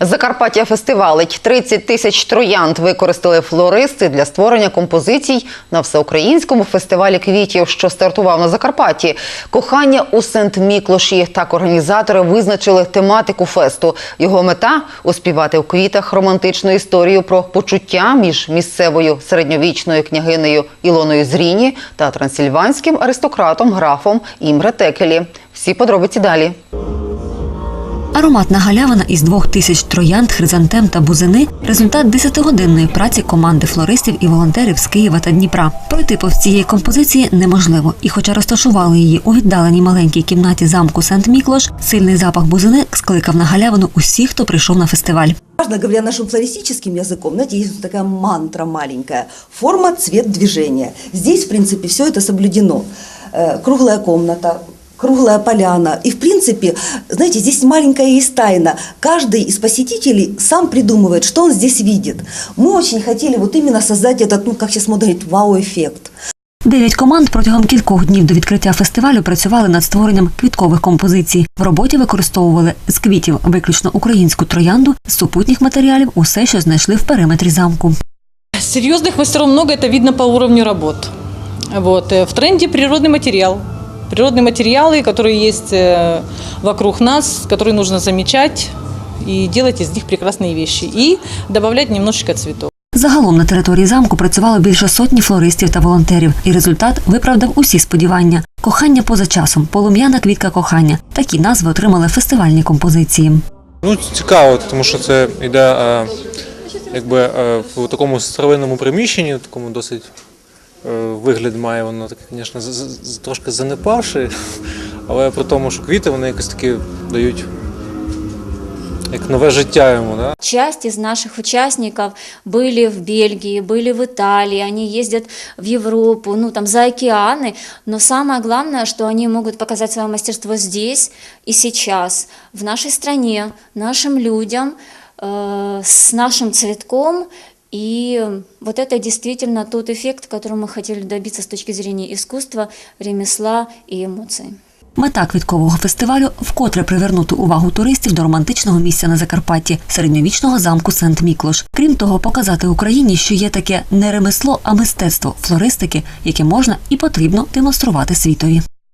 Закарпаття фестивалить 30 тисяч троянд використали флористи для створення композицій на всеукраїнському фестивалі квітів, що стартував на Закарпатті. Кохання у Сент-Міклоші. Так організатори визначили тематику фесту. Його мета успівати у квітах романтичну історію про почуття між місцевою середньовічною княгинею Ілоною Зріні та трансильванським аристократом графом Імре Текелі. Всі подробиці далі. Ароматна галявина із двох тисяч троянд, хризантем та бузини – результат десятигодинної праці команди флористів і волонтерів з Києва та Дніпра. Пройти повз цієї композиції неможливо. І хоча розташували її у віддаленій маленькій кімнаті замку Сент-Міклош, сильний запах бузини скликав на галявину усіх, хто прийшов на фестиваль. Важно, говоря нашим флористическим языком, знаете, есть вот такая мантра маленькая. Форма, цвет, движение. Здесь, в принципе, все это соблюдено. Э, Круглая комната, круглая поляна. И, в принципе, знаете, здесь маленькая есть тайна. Каждый из посетителей сам придумывает, что он здесь видит. Мы очень хотели вот именно создать этот, ну, как сейчас модно говорить, вау-эффект. Дев'ять команд протягом кількох днів до відкриття фестивалю працювали над створенням квіткових композицій. В роботі використовували з квітів виключно українську троянду, з супутніх матеріалів усе, що знайшли в периметрі замку. Серьезных мастеров много, это видно по уровню работ. Вот. э, В тренде природный материал. Природные материалы, которые есть э, вокруг нас, которые нужно замечать и делать из них прекрасные вещи. И добавлять немножечко цветов. Загалом на території замку працювало більше сотні флористів та волонтерів, і результат виправдав усі сподівання. Кохання поза часом, полум'яна квітка кохання. Такі назви отримали фестивальні композиції. Ну, цікаво, тому що це йде е, якби е, в такому старовинному приміщенні, такому досить е, вигляд має воно таке, звісно, з- з- з- трошки занепавши, але при тому, що квіти вони якось такі дають як нове життя йому. Да? Часть из наших участников были в Бельгии, были в Италии, они ездят в Европу, ну там за океаны, но самое главное, что они могут показать свое мастерство здесь и сейчас, в нашей стране, нашим людям, э, с нашим цветком. И вот это действительно тот эффект, которого мы хотели добиться с точки зрения искусства, ремесла и эмоций. Мета квіткового фестивалю вкотре привернути увагу туристів до романтичного місця на Закарпатті середньовічного замку Сент-Міклош. Крім того, показати Україні, що є таке не ремесло, а мистецтво флористики, яке можна і потрібно демонструвати світові.